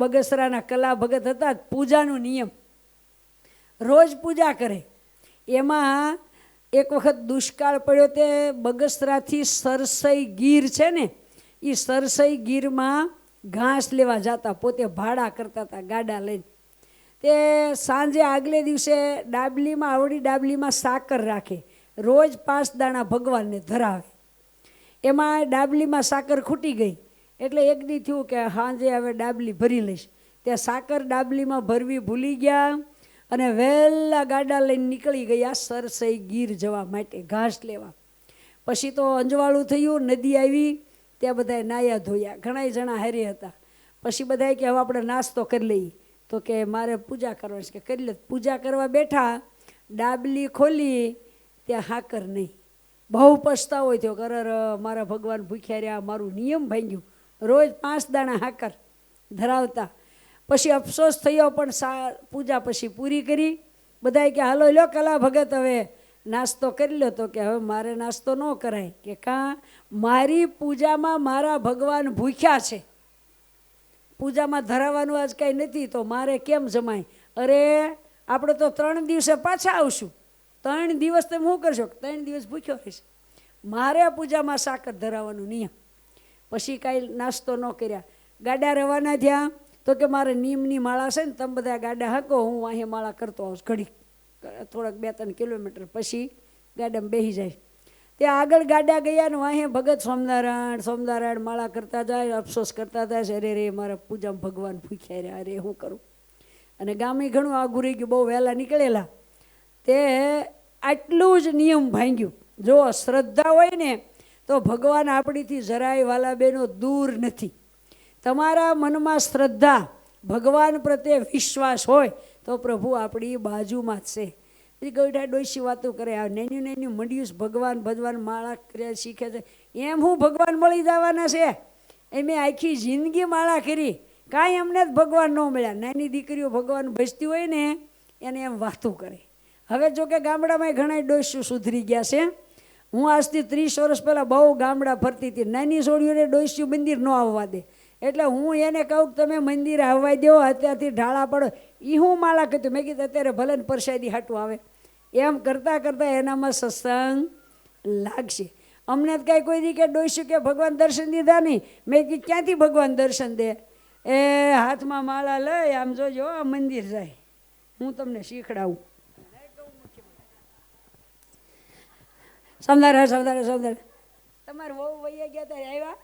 બગસરાના કલા ભગત હતા, પૂજાનો નિયમ. રોજ પૂજા કરે. એમાં એક વખત દુષ્કાળ પડ્યો તે બગસરાથી સરસઈ ગીર છે ને એ સરસઈ ગીરમાં ઘાસ લેવા જતા, પોતે ભાડા કરતા હતા, ગાડા લઈને. તે સાંજે આગલે દિવસે ડાબલીમાં, આવડી ડાબલીમાં સાકર રાખે. રોજ પાંચ દાણા ભગવાનને ધરાવે. એમાં ડાબલીમાં સાકર ખૂટી ગઈ. એટલે એક દી થયું કે સાંજે હવે ડાબલી ભરી લઈશ. ત્યાં સાકર ડાબલીમાં ભરવી ભૂલી ગયા અને વહેલા ગાડા લઈને નીકળી ગયા સરસઈ ગીર જવા માટે ઘાસ લેવા. પછી તો અંજવાળું થયું, નદી આવી, ત્યાં બધાએ નાયા ધોયા. ઘણાય જણા હેરી હતા. પછી બધાએ કે હવે આપણે નાસ્તો કરી લઈએ. તો કે મારે પૂજા કરવાની છે. કે કરી લે. પૂજા કરવા બેઠા, ડાબલી ખોલી, ત્યાં હાકર નહીં. બહુ પસ્તાવો થયો કર મારા ભગવાન ભૂખ્યા રહ્યા, મારું નિયમ ભાંગ્યું. રોજ પાંચ દાણા હાકર ધરાવતા. પછી અફસોસ થયો, પણ સા, પૂજા પછી પૂરી કરી. બધાએ કે, હાલો લો કલા ભગત, હવે નાસ્તો કરી લો તો કે, હવે મારે નાસ્તો ન કરાય. કે, કાં? મારી પૂજામાં મારા ભગવાન ભૂખ્યા છે. પૂજામાં ધરાવવાનું આજ કાંઈ નથી, તો મારે કેમ જમાય? અરે, આપણે તો ત્રણ દિવસે પાછા આવશું. ત્રણ દિવસ તમે શું કરશો? ત્રણ દિવસ ભૂખ્યો રહીશ. મારે પૂજામાં સાકર ધરાવવાનું નિયમ. પછી કાંઈ નાસ્તો ન કર્યા. ગાડા રવાના થયા, તો કે મારે નીમની માળા છે ને, તમે બધા ગાડા હાકો, હું અહીં માળા કરતો આવું ઘડી થોડાક બે ત્રણ કિલોમીટર પછી ગાડામાં બેસી જાય. ત્યાં આગળ ગાડા ગયા ને વાહે ભગત સોમનારાયણ સોમનારાયણ માળા કરતા જાય, અફસોસ કરતા જાય છે, અરે રે, મારા પૂજામાં ભગવાન ભૂખ્યા રહ્યા, અરે હું કરું? અને ગામે ઘણું આઘું ગયું, બહુ વહેલા નીકળેલા. તે આટલું જ નિયમ ભાંગ્યું. જો શ્રદ્ધા હોય ને તો ભગવાન આપણીથી જરાય વાલા બેનો દૂર નથી. તમારા મનમાં શ્રદ્ધા, ભગવાન પ્રત્યે વિશ્વાસ હોય, તો પ્રભુ આપણી બાજુમાં જ છે. પછી ગૌઠા ડોસી વાતો કરે, આ નેન્યું નેન્યું મંડ્યું ભગવાન ભગવાન માળા કર્યા શીખે છે. એમ હું ભગવાન મળી જવાના છે. એ મેં આખી જિંદગી માળા કરી. કાંઈ અમને જ ભગવાન ન મળ્યા. નાની દીકરીઓ ભગવાન ભજતી હોય ને, એને એમ વાતું કરે. હવે જો કે ગામડામાં ઘણા ડોસ્યું સુધરી ગયા છે. હું આજથી ત્રીસ વર્ષ પહેલાં બહુ ગામડા ફરતી હતી. નાની છોડીઓને ડોસ્યું મંદિર ન આવવા દે. એટલે હું એને કહું કે તમે મંદિર આવવા દો, અત્યારથી ઢાળા પડો. એ હું માળા કીધું મેં કીધું, અત્યારે ભલે ને પરસાદી હાટું આવે. એમ કરતાં કરતાં એનામાં સત્સંગ લાગશે. અમને જ કાંઈ કોઈ દી કે ડોસ્યું કે ભગવાન દર્શન દીધા નહીં. મેં કીધું, ક્યાંથી ભગવાન દર્શન દે? એ હાથમાં માળા લઈ, આમ જોજો, આ મંદિર જાય. હું તમને શીખડાવું. સમજાર સમજાર સમજાર તમારે બહુ વૈયા ગયા ત્યારે આવ્યા?